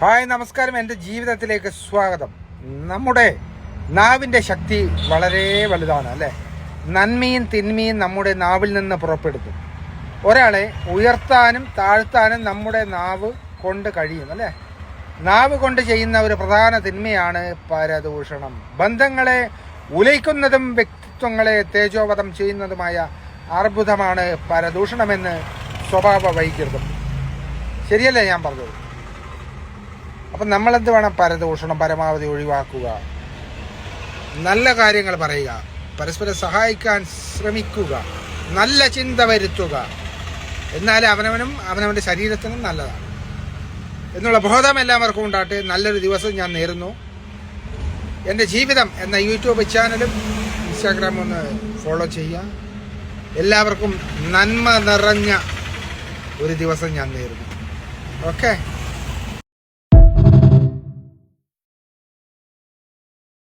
Hi നമസ്കാരം. എന്റെ ജീവിതത്തിലേക്ക് സ്വാഗതം. നമ്മുടെ നാവിന്റെ ശക്തി വളരെ വലുതാണ് അല്ലേ? നന്മയും തിന്മയും നമ്മുടെ നാവിൽ നിന്ന് പുറപ്പെടുത്തും ഒരാളെ ഉയർത്താനും താഴ്ത്താനും നമ്മുടെ നാവ് കൊണ്ട് കഴിയും അല്ലേ? നാവ് കൊണ്ട് ചെയ്യുന്ന ഒരു പ്രധാന തിന്മയാണ് പരദൂഷണം. ബന്ധങ്ങളെ ഉലയ്ക്കുന്നതും വ്യക്തിത്വങ്ങളെ തേജോവധം ചെയ്യുന്നതുമായ അർബുദമാണ് പരദൂഷണമെന്ന് സ്വഭാവ വൈകൃതം ശരിയല്ലേ ഞാൻ പറഞ്ഞത്? അപ്പം നമ്മളെന്ത് വേണം പരദൂഷണം പരമാവധി ഒഴിവാക്കുക? നല്ല കാര്യങ്ങൾ പറയുക. പരസ്പരം സഹായിക്കാൻ ശ്രമിക്കുക. നല്ല ചിന്ത വരുത്തുക. എന്നാലേ അവനവനും അവനവന്റെ ശരീരത്തിനും നല്ലതാണ്. എന്നുള്ള ബോധം എല്ലാവർക്കും ഉണ്ടാട്ടെ നല്ലൊരു ദിവസം ഞാൻ നേരുന്നു. എന്റെ ജീവിതം എന്ന യൂട്യൂബ് ചാനലും ഇൻസ്റ്റാഗ്രാമും ഒന്ന് ഫോളോ ചെയ്യുക. എല്ലാവർക്കും നന്മ നിറഞ്ഞ ഒരു ദിവസം ഞാൻ നേരുന്നു. ഓക്കെ?